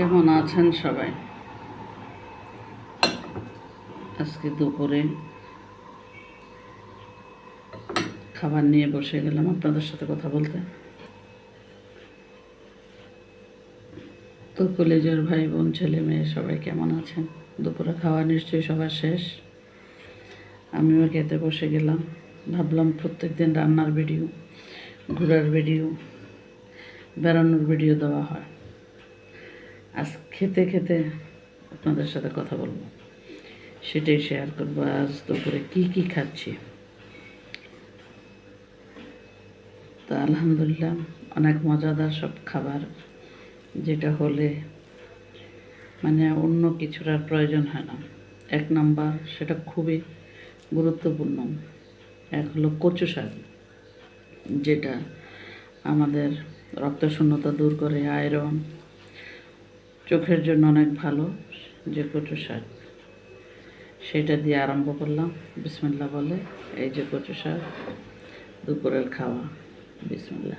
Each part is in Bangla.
কেমন আছেন সবাই? আজকে দুপুরে খাবার নিয়ে বসে গেলাম, আপনাদের সাথে কথা বলতে। তো কলেজের ভাই বোন ছেলে মেয়ে সবাই কেমন আছেন? দুপুরে খাওয়া নিশ্চয়ই সবার শেষ। আমিও খেতে বসে গেলাম। ভাবলাম প্রত্যেক দিন রান্নার ভিডিও, ঘোরার ভিডিও, বেড়ানোর ভিডিও দেওয়া হয়। আজ খেতে খেতে আপনাদের সাথে কথা বলব। সেটাই শেয়ার করব। আজ দুপুরে কী কী খাচ্ছি? তা আলহামদুলিল্লাহ অনেক মজাদার সব খাবার। যেটা হলে মানে অন্য কিছুর আর প্রয়োজন হয় না। এক নাম্বার সেটা খুবই গুরুত্বপূর্ণ। এক হলো কচু শাক, যেটা আমাদের রক্ত শূন্যতা দূর করে, আয়রন চোখের জন্য অনেক ভালো, যে কচু শাক। সেটা দিয়ে আরম্ভ করলাম। বিসমিল্লা বলে, এই যে কচু শাক, দুপুরের খাওয়া। বিসমিল্লা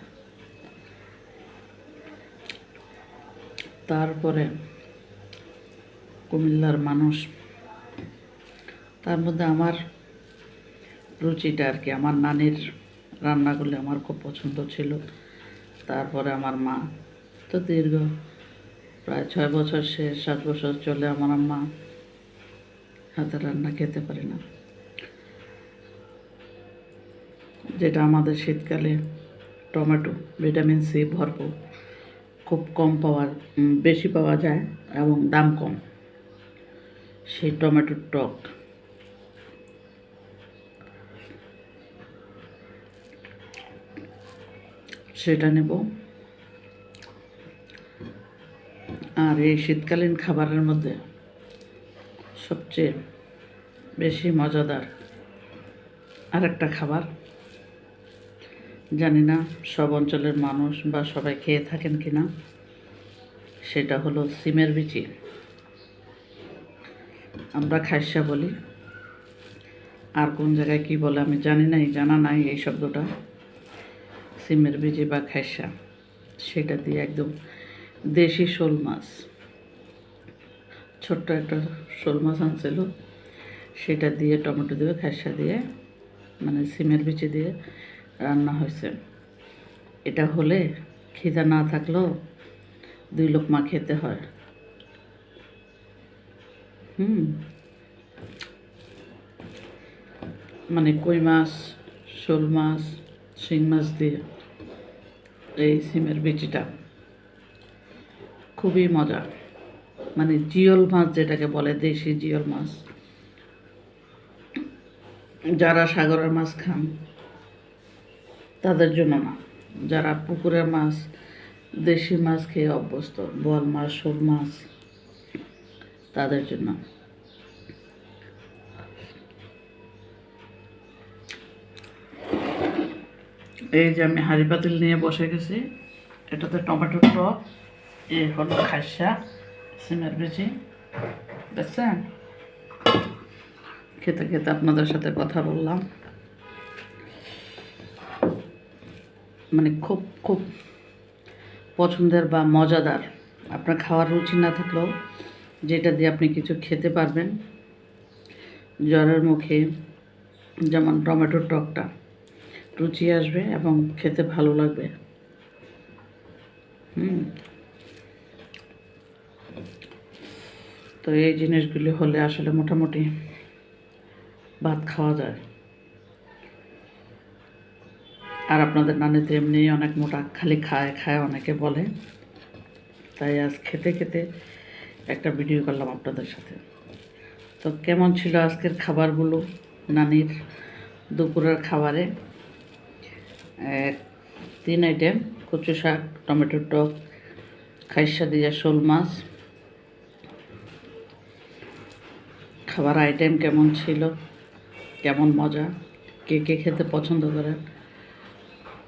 তারপরে কুমিল্লার মানুষ, তার মধ্যে আমার রুচিটা আর কি। আমার নানির রান্নাগুলি আমার খুব পছন্দ ছিল। তারপরে আমার মা। তো দীর্ঘ প্রায় ছয় বছর শেষ সাত বছর চলে আমার আম্মা। হাতে রান্না খেতে পারে না। যেটা আমাদের শীতকালে টমেটো, ভিটামিন সি ভরপুর, খুব কম পাওয়া বেশি পাওয়া যায় এবং দাম কম। সেই টমেটোর টক। সেটা নেব। আর এই শীতকালীন খাবারের মধ্যে সবচেয়ে বেশি মজাদার আর একটা খাবার। জানি না সব অঞ্চলের মানুষ বা সবাই খেয়ে থাকেন কি না সেটা হলো সিমের বিচি। আমরা খাইসা বলি। আর কোন জায়গায় কি বলে আমি জানি নাই, জানা নাই এই শব্দটা। সিমের বিচি বা খাইসা। সেটা দিয়ে একদম দেশি শোল মাছ। ছোট্ট একটা শোল মাছ আনছিল। সেটা দিয়ে টমেটো দিয়ে খাইসা দিয়ে মানে সিমের বিচি দিয়ে রান্না হয়েছে। এটা হলে খিদা না থাকলেও দুই লোকমা খেতে হয়। হুম। মানে কই মাছ, শোল মাছ, শিং মাছ দিয়ে এই সিমের বিচিটা। খুবই মজা। মানে জিওল মাছ যেটাকে বলে, দেশি জিওল মাছ। যারা সাগরের মাছ খান, তাদের জন্য না। যারা পুকুরের মাছ, দেশি মাছ খেয়ে অভ্যস্ত, বোয়াল মাছ, শোল মাছ, তাদের জন্য। এই যে আমি হাঁড়ি পাতিল নিয়ে বসে গেছি, এটাতে টমেটোর টক এ হলো খাইসা সিমের বেশি দেখছেন? খেতে খেতে আপনাদের সাথে কথা বললাম। মানে খুব খুব পছন্দের বা মজাদার। আপনার খাওয়ার রুচি না থাকলেও যেটা দিয়ে আপনি কিছু খেতে পারবেন, জ্বরের মুখে যেমন টমেটোর টকটা, রুচি আসবে এবং খেতে ভালো লাগবে। হুম। তো এই জিনিসগুলি হলে আসলে মোটামুটি ভাত খাওয়া যায়। আর আপনাদের নানি তো এমনি অনেক মোটা, খালি খায় খায় অনেকে বলে। তাই আজ খেতে খেতে একটা ভিডিও করলাম আপনাদের সাথে। তো কেমন ছিল আজকের খাবারগুলো নানির দুপুরের খাবারে? তিন আইটেম, কচু শাক টমেটোর টক, খাইসা দিয়া শোল মাছ খাবার আইটেম কেমন ছিল, কেমন মজা, কে কে খেতে পছন্দ করেন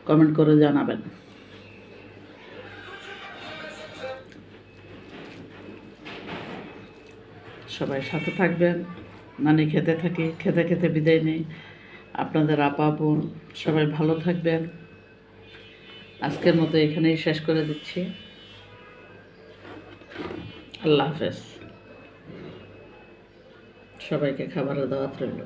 কমেন্ট করে জানাবেন। সবাই সাথে থাকবেন, নানি খেতে থাকি, খেতে খেতে বিদায় নেই, আপনাদের আপা, বোন, সবাই ভালো থাকবেন। আজকের মতো এখানেই শেষ করে দিচ্ছি। আল্লাহ হাফেজ। সবাইকে খাবারের দাওয়াত রইল।